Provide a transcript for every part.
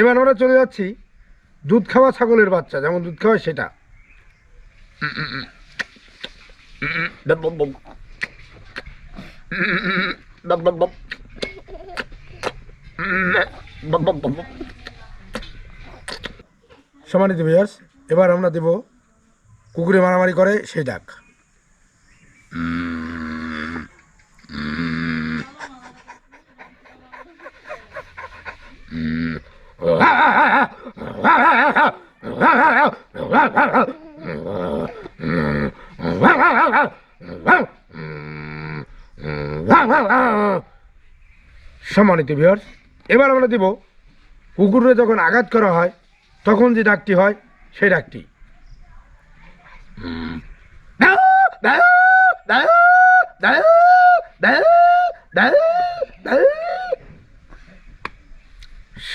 এবার আমরা চলে যাচ্ছি দুধ খাওয়া ছাগলের বাচ্চা, যেমন দুধ খাওয়ায় সেটা। সম্মানিত ভিউয়ার্স এবার আমরা দেব কুকুরে মারামারি করে সেই ডাক। সম্মানিত ভিউয়ার্স এবার আমরা দেব কুকুরে যখন আঘাত করা হয় তখন যে ডাকটি হয় সেই ডাকটি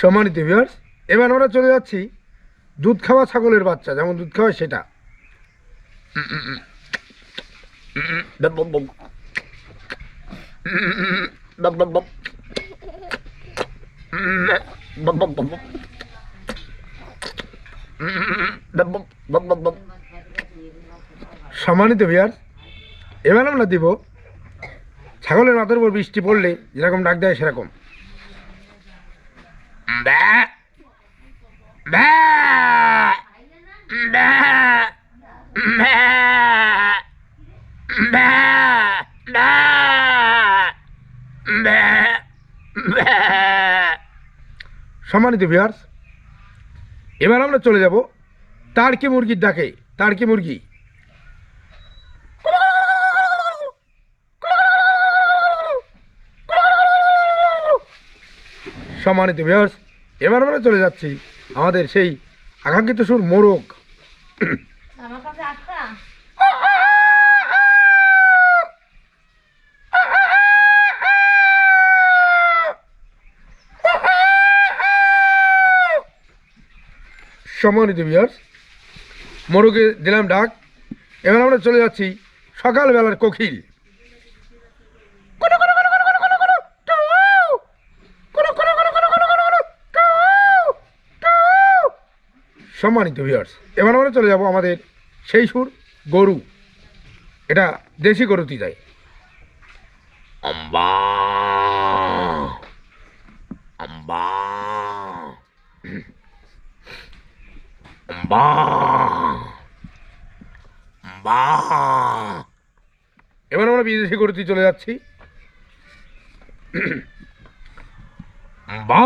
সম্মানিত ভিউয়ার্স এবার আমরা চলে যাচ্ছি দুধ খাওয়া ছাগলের বাচ্চা যেমন দুধ খাওয়ায় সেটা। সম্মানিত ভিউয়ার্স এবার আমরা দিব ছাগলের মাথার উপর বৃষ্টি পড়লে যেরকম ডাক দেয় সেরকম। সম্মানিত ভিউয়ার্স এবার আমরা চলে যাব তাড়কি মুরগির ডাকে তাড়কি মুরগি। সম্মানিত ভিউয়ার্স এবার আমরা চলে যাচ্ছি আমাদের সেই আকাঙ্ক্ষিত সুর মোরগ। সম্মানিত ভিউয়ার্স মোরগে দিলাম ডাক। এবার আমরা চলে যাচ্ছি সকালবেলার কোকিল। সম্মানিত ভিউয়ার্স এবার আমরা চলে যাব আমাদের সেই সুর গরু। এটা দেশি গরুতে যায়। আম্বা। আম্বা। আম্বা। আম্বা। এবার আমরা বিদেশি গরুতে চলে যাচ্ছি। আম্বা।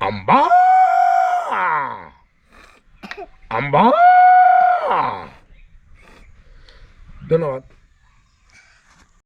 আম্বা। আম্বা ধন্যবাদ।